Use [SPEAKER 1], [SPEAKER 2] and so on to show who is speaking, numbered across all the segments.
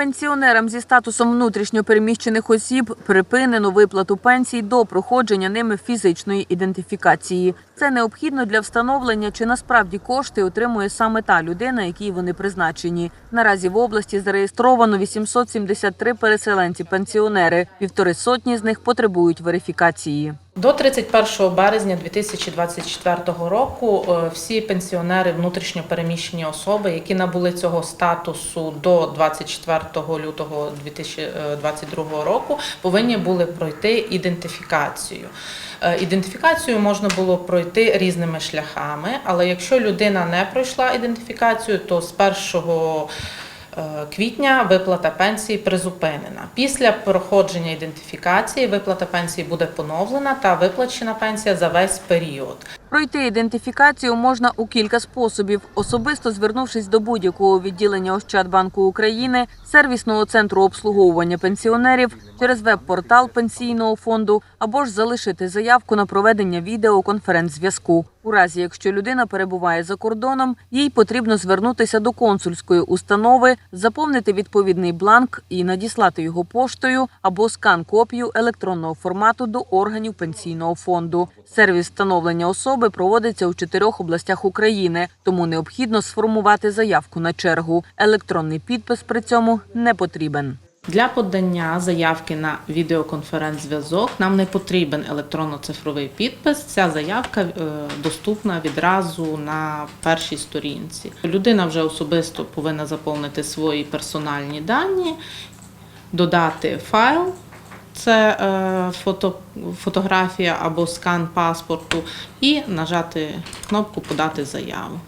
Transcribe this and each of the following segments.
[SPEAKER 1] Пенсіонерам зі статусом внутрішньо переміщених осіб припинено виплату пенсій до проходження ними фізичної ідентифікації. Це необхідно для встановлення, чи насправді кошти отримує саме та людина, якій вони призначені. Наразі в області зареєстровано 873 переселенці-пенсіонери. Півтори сотні з них потребують верифікації.
[SPEAKER 2] До 31 березня 2024 року е, всі пенсіонери внутрішньо переміщені особи, які набули цього статусу до 24 лютого 2022 року, повинні були пройти ідентифікацію. Е, Ідентифікацію можна було пройти різними шляхами, але якщо людина не пройшла ідентифікацію, то з 1 е, квітня виплата пенсії призупинена. Після проходження ідентифікації виплата пенсії буде поновлена та виплачена пенсія за весь період.
[SPEAKER 1] Пройти ідентифікацію можна у кілька способів: особисто звернувшись до будь-якого відділення Ощадбанку України, сервісного центру обслуговування пенсіонерів через веб-портал пенсійного фонду, або ж залишити заявку на проведення відеоконференц-зв'язку. У разі, якщо людина перебуває за кордоном, їй потрібно звернутися до консульської установи, заповнити відповідний бланк і надіслати його поштою або скан-копію електронного формату до органів пенсійного фонду. Сервіс встановлення особи проводиться у чотирьох областях України, тому необхідно сформувати заявку на чергу. Електронний підпис при цьому не потрібен.
[SPEAKER 2] Для подання заявки на відеоконференц-зв'язок нам не потрібен електронно-цифровий підпис. Ця заявка е, доступна відразу на першій сторінці. Людина вже особисто повинна заповнити свої персональні дані, додати файл. Це е, фото, фотографія або скан паспорту, і нажати кнопку Подати заяву.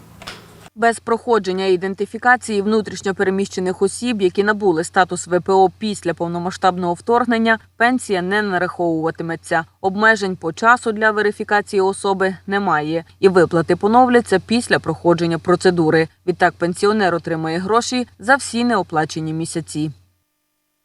[SPEAKER 1] Без проходження ідентифікації внутрішньопереміщених осіб, які набули статус ВПО після повномасштабного вторгнення, пенсія не нараховуватиметься. Обмежень по часу для верифікації особи немає, і виплати поновляться після проходження процедури. Відтак пенсіонер отримає гроші за всі неоплачені місяці.